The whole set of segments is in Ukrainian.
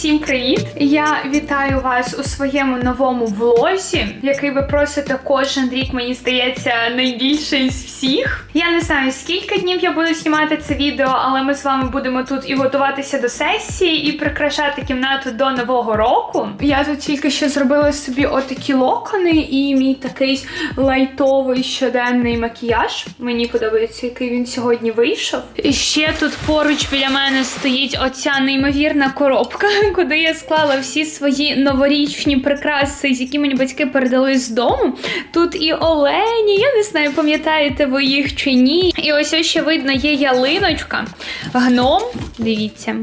Всім привіт! Я вітаю вас у своєму новому влозі, який ви просите кожен рік, мені здається, найбільше із всіх. Я не знаю, скільки днів я буду знімати це відео, але ми з вами будемо тут і готуватися до сесії, і прикрашати кімнату до нового року. Я тут тільки що зробила собі отакі локони і мій такий лайтовий щоденний макіяж. Мені подобається, який він сьогодні вийшов. І ще тут поруч біля мене стоїть оця неймовірна коробка, куди я склала всі свої новорічні прикраси, які мені батьки передали з дому. Тут і олені, я не знаю, пам'ятаєте ви їх чи ні. І ось ось ще видно є ялиночка, гном. Дивіться.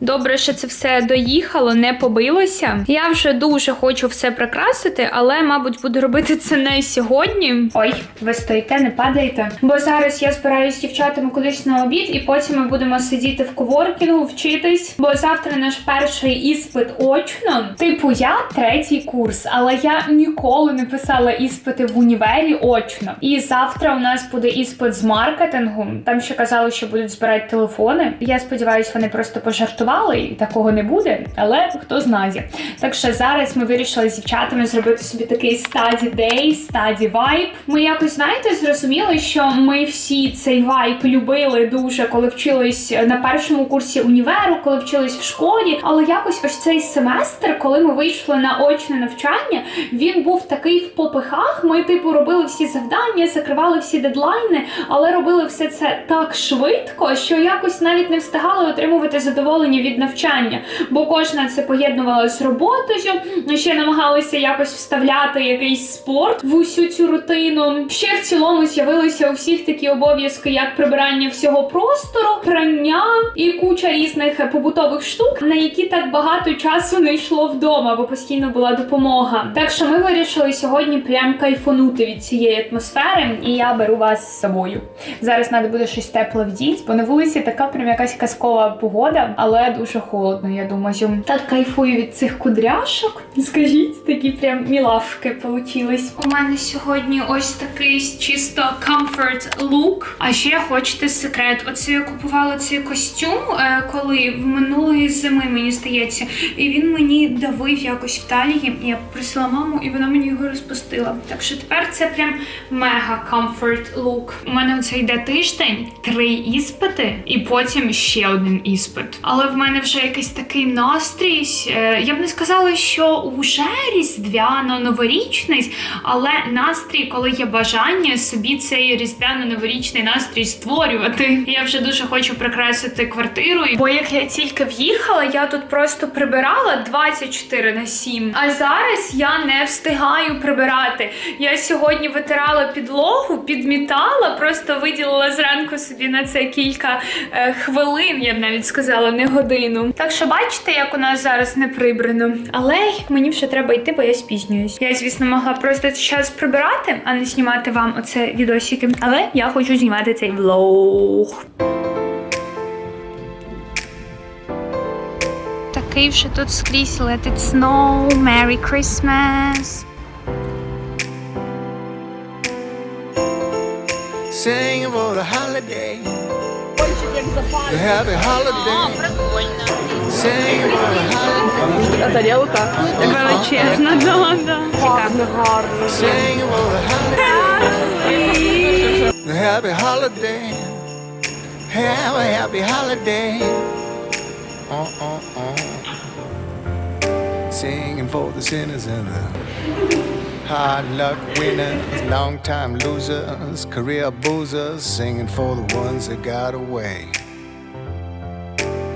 Добре, що це все доїхало, не побилося. Я вже дуже хочу все прикрасити, але, мабуть, буду робити це не сьогодні. Ой, ви стоїте, не падаєте. Бо зараз я збираюсь дівчатами кудись на обід, і потім ми будемо сидіти в коворкінгу, вчитись. Бо завтра наш перший іспит очно. Типу, я третій курс, але я ніколи не писала іспити в універі очно. І завтра у нас буде іспит з маркетингу. Там ще казали, що будуть збирати телефони. Я сподіваюся, вони просто пожартували і такого не буде, але хто знає. Так що зараз ми вирішили з дівчатами зробити собі такий стаді дей, стаді вайб. Ми якось знаєте, зрозуміли, що ми всі цей вайб любили дуже, коли вчились на першому курсі універу, коли вчились в школі. Але якось ось цей семестр, коли ми вийшли на очне навчання, він був такий в попихах. Ми, типу, робили всі завдання, закривали всі дедлайни, але робили все це так швидко, що якось навіть не встигали отримувати задоволення від навчання, бо кожна це поєднувала з роботою, ще намагалися якось вставляти якийсь спорт в усю цю рутину. Ще в цілому з'явилися у всіх такі обов'язки, як прибирання всього простору, прання і куча різних побутових штук, на які так багато часу не йшло вдома, бо постійно була допомога. Так що ми вирішили сьогодні прям кайфанути від цієї атмосфери, і я беру вас з собою. Зараз треба буде щось тепле вдіть, бо на вулиці така прям якась казкова погода, але дуже холодно, я думаю. Так кайфую від цих кудряшок. Скажіть, такі прям мілавки получились. У мене сьогодні ось такий чисто comfort look. А ще хочете секрет. Оце я купувала цей костюм, е, коли в минулої зими, мені здається, і він мені давив якось в талії. Я попросила маму, і вона мені його розпустила. Так що тепер це прям мега comfort look. У мене оце йде тиждень, три іспити, і потім ще один іспит. Але в мене вже якийсь такий настрій. е, Я б не сказала, що уже різдвяно новорічний, але настрій, коли є бажання собі цей різдвяно-новорічний настрій створювати. Я вже дуже хочу прикрасити квартиру. Бо як я тільки в'їхала, я тут просто прибирала 24 на 7. А зараз я не встигаю прибирати. Я сьогодні витирала підлогу, підмітала, просто виділила зранку собі на це кілька е, хвилин, я б навіть сказала, не годину. Так що бачите, як у нас зараз не прибрано. Але мені вже треба йти, бо я спізнююсь. Я, звісно, могла просто час прибирати, а не знімати вам оце відосики. Але я хочу знімати цей влог. Такий вже тут скрізь let it snow, Merry Christmas. Sing for the holiday. The happy holiday. Sing for the holiday. А тарілка? Величезна, да, да. Гарно, гарно. Sing for the holiday. The happy holiday. Have a happy holiday. Uh, uh, uh. Singing for the sinners and the hard luck winners, long time losers, career boozers, singing for the ones that got away.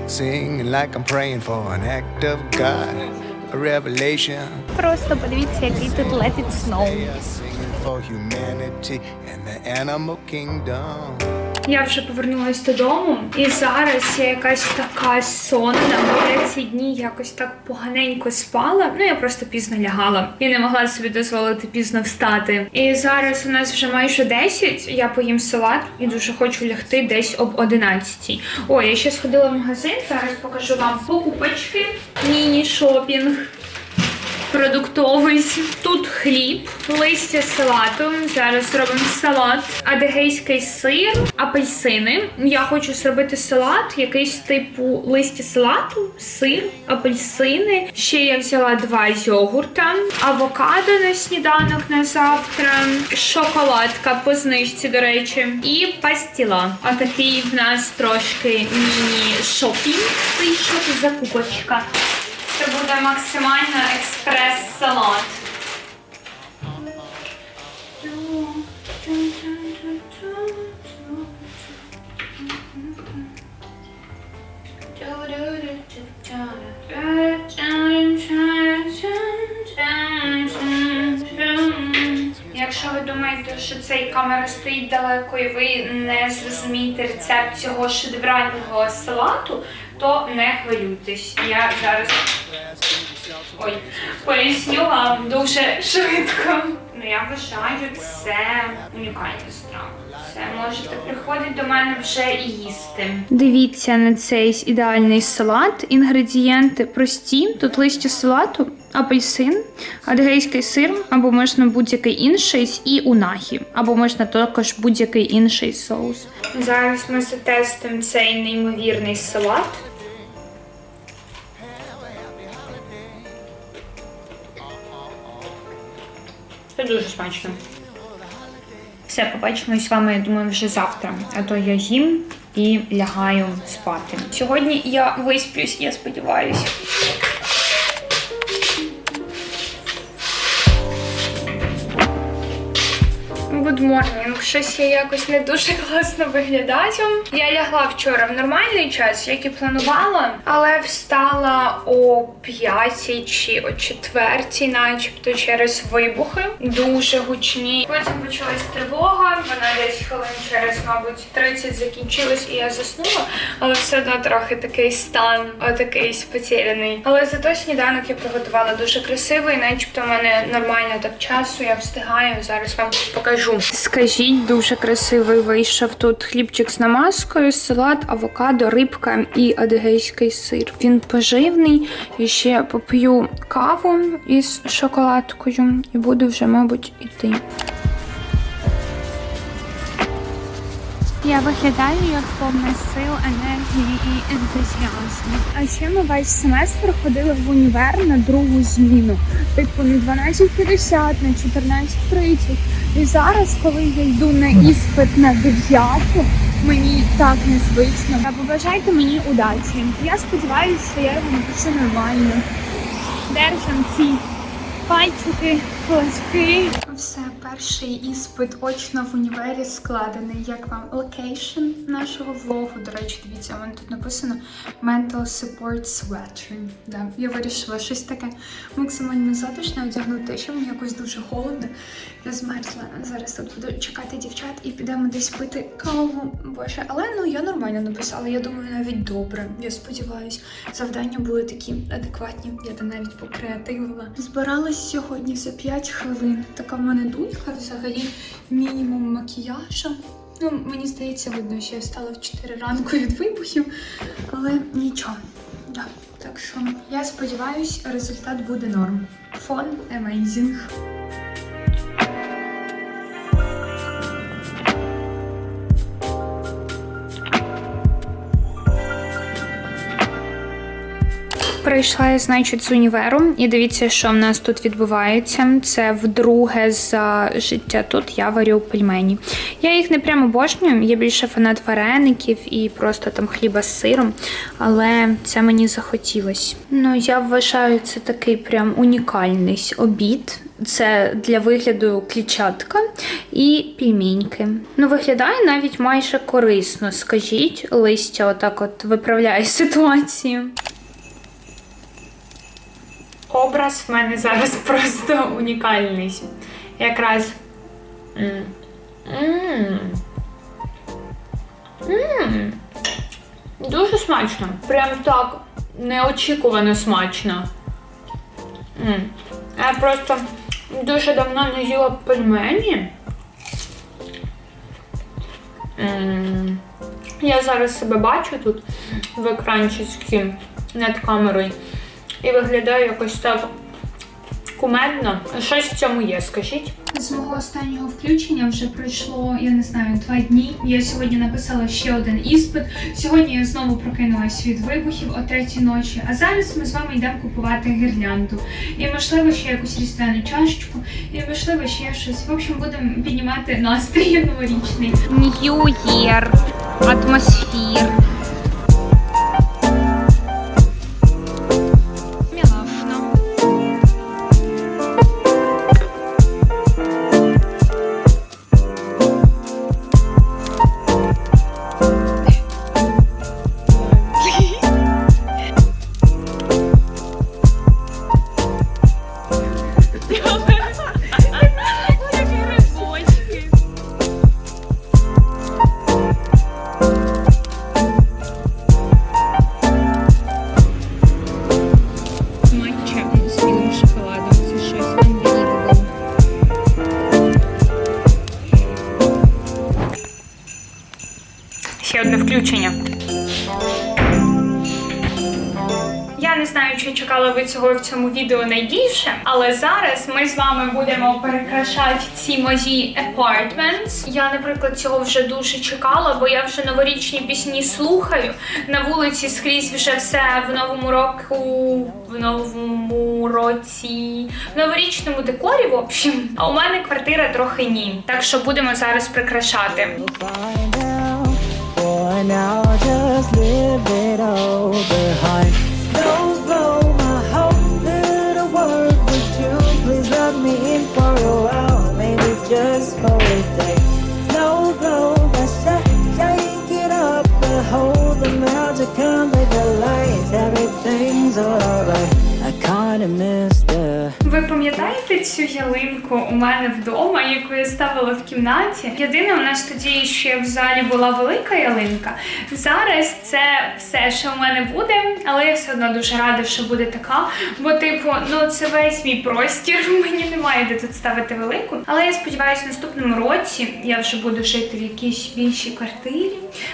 Singing like I'm praying for an act of God, a revelation. Просто подивіться, який тут let it snow. They are singing for humanity and the animal kingdom. Я вже повернулася додому, і зараз я якась така сонна, бо я ці дні якось так поганенько спала. Ну я просто пізно лягала і не могла собі дозволити пізно встати. І зараз у нас вже майже 10, Я поїм салат і дуже хочу лягти десь об 11. Ой, я ще сходила в магазин. Зараз покажу вам покупочки. Міні-шопінг. Продуктовий. Тут хліб, листя салату. Зараз робимо салат, адегейський сир, апельсини. Я хочу зробити салат, якийсь типу листя салату, сир, апельсини. Ще я взяла два йогурта, авокадо на сніданок на завтра, шоколадка по знижці, до речі, і пастіла. Отакий в нас трошки міні-шопінг вийшов, закупочка. Це буде максимально експрес-салат. Якщо ви думаєте, що цей камера стоїть далеко і ви не зрозумієте рецепт цього шедеврального салату, то не хвилюйтесь. Я зараз ой, поясню вам дуже швидко. Ну я вважаю, це унікальна страва. Це можете приходити до мене вже і їсти. Дивіться на цей ідеальний салат. Інгредієнти прості. Тут листя салату, апельсин, адгейський сир, або можна будь-який інший, і унагі, або можна також будь-який інший соус. Зараз ми затестимо цей неймовірний салат. Це дуже смачно. Все, побачимось з вами, я думаю, вже завтра. А то я їм і лягаю спати. Сьогодні я висплюсь, я сподіваюся. Good morning. Щось я якось не дуже класно виглядаю. Я лягла вчора в нормальний час, як і планувала, але встала о п'ятій чи о четвертій, начебто через вибухи. Дуже гучні. Потім почалась тривога. Вона десь хвилин через, мабуть, 30 закінчилась, і я заснула. Але все одно трохи такий стан, отакий потеряний. Але зато сніданок я приготувала дуже красивий, начебто в мене нормально так часу. Я встигаю. Зараз вам покажу. Скажіть, дуже красивий вийшов тут хлібчик з намазкою, салат, авокадо, рибка і адегейський сир. Він поживний. І ще поп'ю каву із шоколадкою і буду вже, мабуть, іти. Я виглядаю як повна сил, енергії і ентузіазму. А ще ми весь семестр ходили в універ на другу зміну. Типу не 12.50, на 14.30. І зараз, коли я йду на іспит на дев'яту, мені так незвично. Та побажайте мені удачі. Я сподіваюся, що я його напишу нормально. Держам ці пальчики, кулачки. Все, перший іспит очно в універі складений. Як вам локейшн нашого влогу? До речі, дивіться, у мене тут написано Mental Support Sweater. Да, я вирішила щось таке максимально затишне одягнути, що мені якось дуже холодно. Я змерзла. Зараз тут буду чекати дівчат і підемо десь пити каву. Боже, але ну я нормально написала. Я думаю, навіть добре. Я сподіваюсь, завдання були такі адекватні. Я там навіть покреативила. Збиралась сьогодні за 5 хвилин. Така в мене дунька, взагалі мінімум макіяжу. Ну, мені здається, видно, що я встала в 4 ранку від вибухів, але нічого. Да. Так що я сподіваюся, результат буде норм. Фон amazing. Прийшла я, значить, з універу, і дивіться, що в нас тут відбувається. Це вдруге за життя тут я варю пельмені. Я їх не прямо обожнюю, я більше фанат вареників і просто там хліба з сиром, але це мені захотілось. Ну, я вважаю, це такий прям унікальний обід. Це для вигляду клітчатка і пельменьки. Ну, виглядає навіть майже корисно. Скажіть, листя отак от виправляє ситуацію. Образ в мене зараз просто унікальний. Якраз. М. М. Дуже смачно. Прям так неочікувано смачно. Я просто дуже давно не їла пельмені. М. Я зараз себе бачу тут в екранчику над камерою. І виглядає якось так кумедно. Щось в цьому є, скажіть. З мого останнього включення вже пройшло, я не знаю, два дні. Я сьогодні написала ще один іспит. Сьогодні я знову прокинулась від вибухів о третій ночі. А зараз ми з вами йдемо купувати гірлянду. І можливо ще якусь різдвяну чашечку, і можливо ще щось. В общем, будемо піднімати настрій новорічний. New Year, цього в цьому відео найбільше, але зараз ми з вами будемо перекрашати ці мої apartments. Я, наприклад, цього вже дуже чекала, бо я вже новорічні пісні слухаю. На вулиці скрізь вже все в новому року, в новому році, в новорічному декорі, в общем. А у мене квартира трохи ні. Так що будемо зараз прикрашати. now just live it all behind. Don't I kinda miss the Ви цю ялинку у мене вдома, яку я ставила в кімнаті? Єдине, у нас тоді ще в залі була велика ялинка. Зараз це все, що в мене буде, але я все одно дуже рада, що буде така. Бо, типу, ну це весь мій простір. Мені немає де тут ставити велику. Але я сподіваюся, в наступному році я вже буду жити в якійсь більшій квартирі.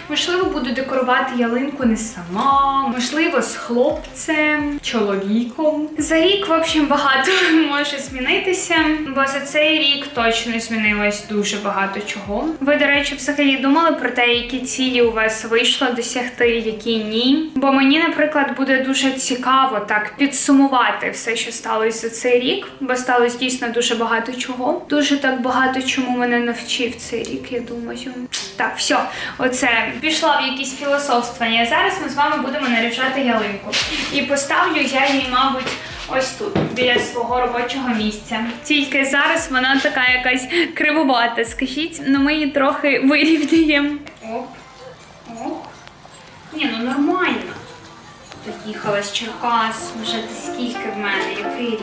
Можливо, буду декорувати ялинку не сама, можливо, з хлопцем, чоловіком. За рік, в общем, багато може змінитися, бо за цей рік точно змінилось дуже багато чого. Ви, до речі, взагалі думали про те, які цілі у вас вийшло досягти, які ні. Бо мені, наприклад, буде дуже цікаво так підсумувати все, що сталося за цей рік, бо сталося дійсно дуже багато чого. Дуже так багато чому мене навчив цей рік, я думаю. Так, все, оце пішла в якісь філософствування. Зараз ми з вами будемо наряджати ялинку. І поставлю я її, мабуть. Ось тут, біля свого робочого місця. Тільки зараз вона така якась кривувата. Скажіть, ну ми її трохи вирівняємо. Оп. Оп. Ні, ну нормально. Доїхала з Черкас. Вже ти скільки в мене? Який рік?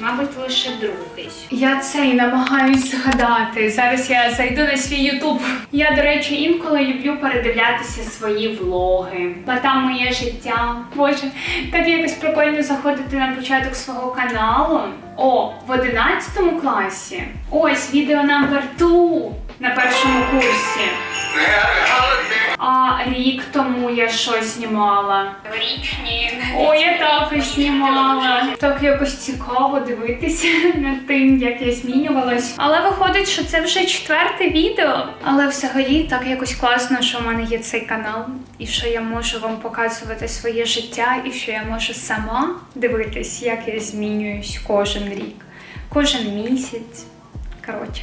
Мабуть, лише другий. Я це і намагаюсь згадати. Зараз я зайду на свій Ютуб. Я, до речі, інколи люблю передивлятися свої влоги. Бо там моє життя. Боже, так якось прикольно заходити на початок свого каналу. О, в 11 класі. Ось відео номер 2 на першому курсі. А рік тому я що знімала? Річні. О, я також знімала. Так якось цікаво дивитися над тим, як я змінювалась. Але виходить, що це вже четверте відео. Але взагалі так якось класно, що в мене є цей канал, і що я можу вам показувати своє життя, і що я можу сама дивитись, як я змінююсь кожен рік, кожен місяць. Коротше.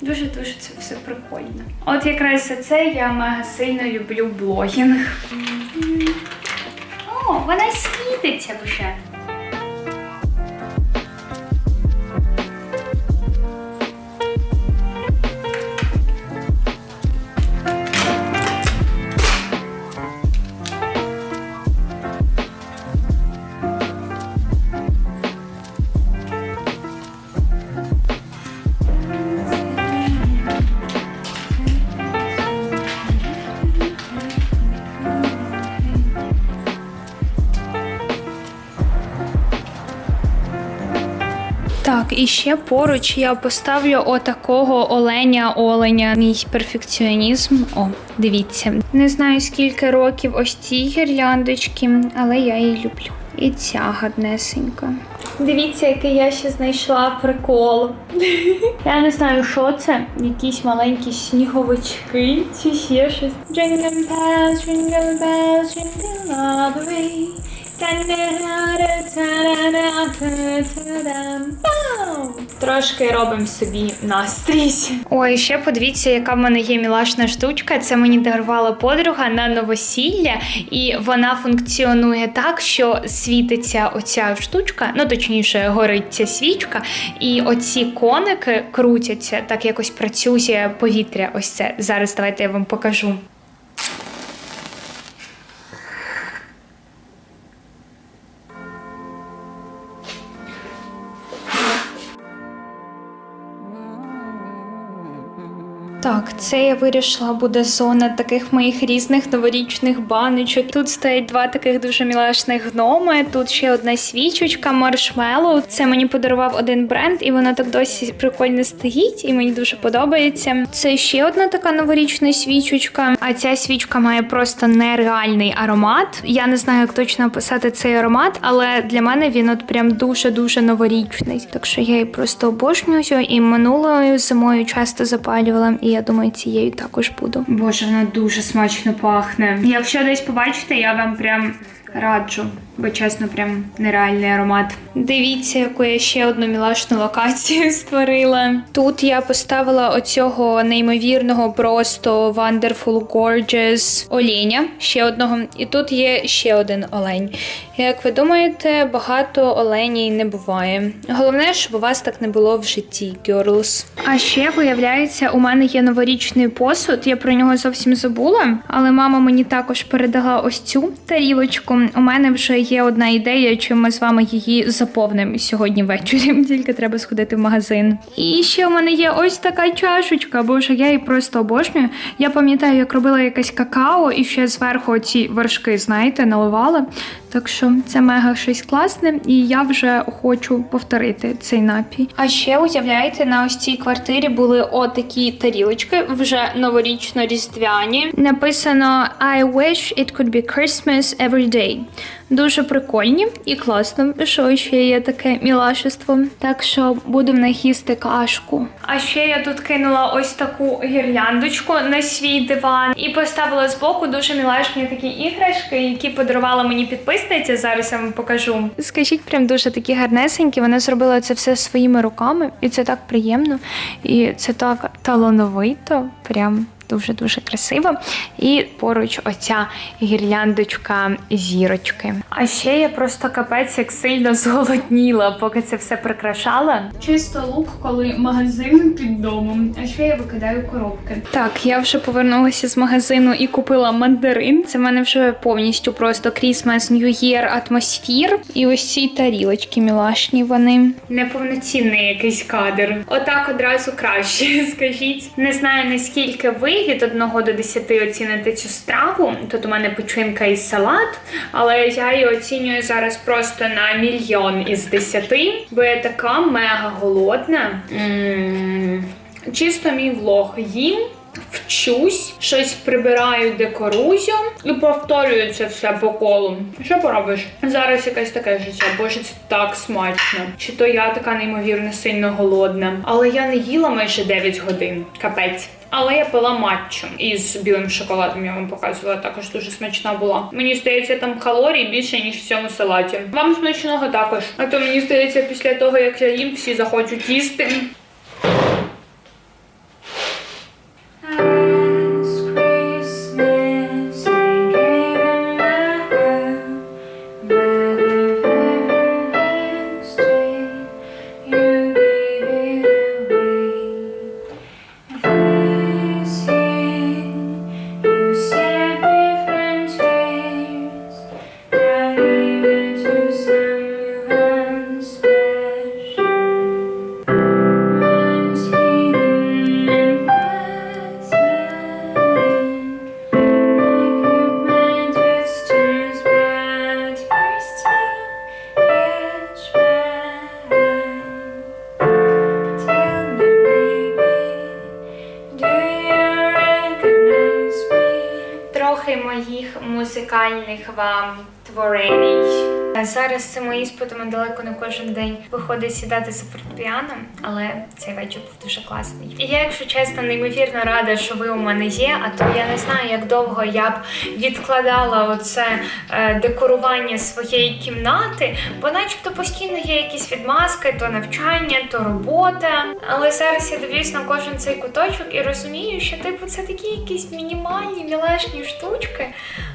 Дуже-дуже це все прикольно. От якраз за це я мега сильно люблю блогінг. О, вона світиться вже. І ще поруч я поставлю отакого оленя оленя. Мій перфекціонізм. О, дивіться. Не знаю скільки років ось цій гірляндочки, але я її люблю. І ця гарнесенька. Дивіться, який я ще знайшла прикол. Я не знаю, що це. Якісь маленькі сніговички чи ще щось. Jingle bells, jingle bells, jingle all the way. Трошки робимо собі настрій. Ой, ще подивіться, яка в мене є мілашна штучка. Це мені дарувала подруга на новосілля, і вона функціонує так, що світиться оця штучка, ну точніше, горить ця свічка, і оці коники крутяться, так якось працює повітря. Ось це. Зараз давайте я вам покажу. Це я вирішила буде зона таких моїх різних новорічних баночок. Тут стоять два таких дуже мілашних гноми. Тут ще одна свічечка, маршмеллоу. Це мені подарував один бренд, і вона так досі прикольно стоїть, і мені дуже подобається. Це ще одна така новорічна свічечка. А ця свічка має просто нереальний аромат. Я не знаю, як точно описати цей аромат, але для мене він от прям дуже дуже новорічний. Так що я її просто обожнюю і минулою зимою часто запалювала. І я думаю, цією також буду. Боже, вона дуже смачно пахне. Якщо десь побачите, я вам прям раджу, бо чесно, прям нереальний аромат. Дивіться, яку я ще одну мілашну локацію створила. Тут я поставила оцього неймовірного, просто wonderful, gorgeous оленя, ще одного. І тут є ще один олень. Як ви думаєте, багато оленій не буває. Головне, щоб у вас так не було в житті, girls. А ще виявляється, у мене є новорічний посуд. Я про нього зовсім забула, але мама мені також передала ось цю тарілочку. У мене вже є одна ідея, чи ми з вами її заповнимо сьогодні ввечері. Тільки треба сходити в магазин. І ще у мене є ось така чашечка, боже, я її просто обожнюю. Я пам'ятаю, як робила якесь какао, і ще зверху ці вершки, знаєте, наливала. Так що це мега щось класне, і я вже хочу повторити цей напій. А ще уявляєте, на ось цій квартирі були отакі тарілочки, вже новорічно-різдвяні. Написано I wish it could be Christmas every day. Дуже прикольні і класно, що ще є таке мілашество. Так що буду в них їсти кашку. А ще я тут кинула ось таку гірляндочку на свій диван і поставила збоку дуже мілашні такі іграшки, які подарувала мені підписниця. Зараз я вам покажу. Скажіть, прям дуже такі гарнесенькі. Вона зробила це все своїми руками, і це так приємно, і це так талановито. Прям дуже-дуже красиво. І поруч оця гірляндочка зірочки. А ще я просто капець як сильно зголодніла, поки це все прикрашала. Чисто лук, коли магазин під домом. А ще я викидаю коробки. Так, я вже повернулася з магазину і купила мандарин. Це в мене вже повністю просто Christmas New Year атмосфір. І ось ці тарілочки мілашні вони. Неповноцінний якийсь кадр. Отак одразу краще, скажіть. Не знаю наскільки ви від 1 до 10 оціните цю страву. Тут у мене печінка і салат, але я її оцінюю зараз просто на мільйон із 10, бо я така мега голодна. Чисто мій влог їм. Вчусь, щось прибираю, декорую і повторюю це все по колу. Що поробиш? Зараз якесь таке життя, боже, це так смачно. Чи то я така неймовірно сильно голодна. Але я не їла майже 9 годин. Капець. Але я пила матчу із білим шоколадом, я вам показувала, також дуже смачна була. Мені здається, там калорій більше, ніж в цьому салаті. Вам смачного також. А то мені здається, після того, як я їм, всі захочуть їсти. Me? Трохи моїх музикальних. Зараз з цими іспитами далеко не кожен день виходить сідати за фортепіано, але цей вечір був дуже класний. І я, якщо чесно, неймовірно рада, що ви у мене є. А то я не знаю, як довго я б відкладала оце е, декорування своєї кімнати, бо, начебто, постійно є якісь відмазки, то навчання, то робота. Але зараз я дивлюсь на кожен цей куточок і розумію, що типу це такі якісь мінімальні, мілешні штучки,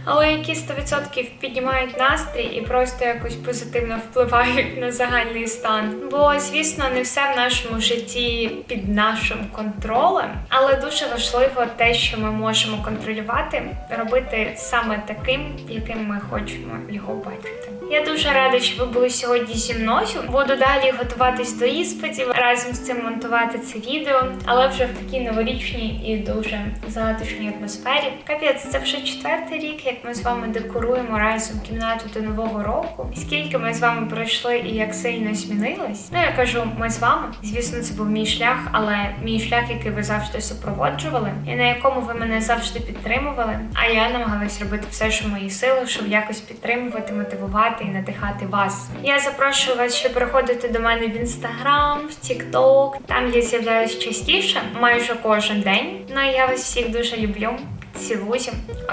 але які 100% піднімають настрій і просто якось позитивно впливають на загальний стан. Бо, звісно, не все в нашому житті під нашим контролем, але дуже важливо те, що ми можемо контролювати, робити саме таким, яким ми хочемо його бачити. Я дуже рада, що ви були сьогодні зі мною. Буду далі готуватись до іспитів, разом з цим монтувати це відео, але вже в такій новорічній і дуже затишній атмосфері. Капець, це вже четвертий рік, як ми з вами декоруємо разом кімнату до нового року. Скільки ми з вами пройшли і як сильно змінилось. Ну я кажу, ми з вами. Звісно, це був мій шлях, але мій шлях, який ви завжди супроводжували, і на якому ви мене завжди підтримували. А я намагалась робити все, що в моїй сили, щоб якось підтримувати, мотивувати і надихати вас. Я запрошую вас ще приходити до мене в інстаграм, в Тікток. Там я з'являюсь частіше, майже кожен день. Ну і я вас всіх дуже люблю. Цілую,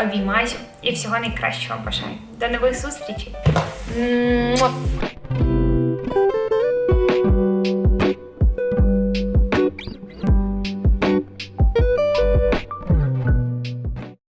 обіймаю і всього найкращого бажаю. До нових зустрічей!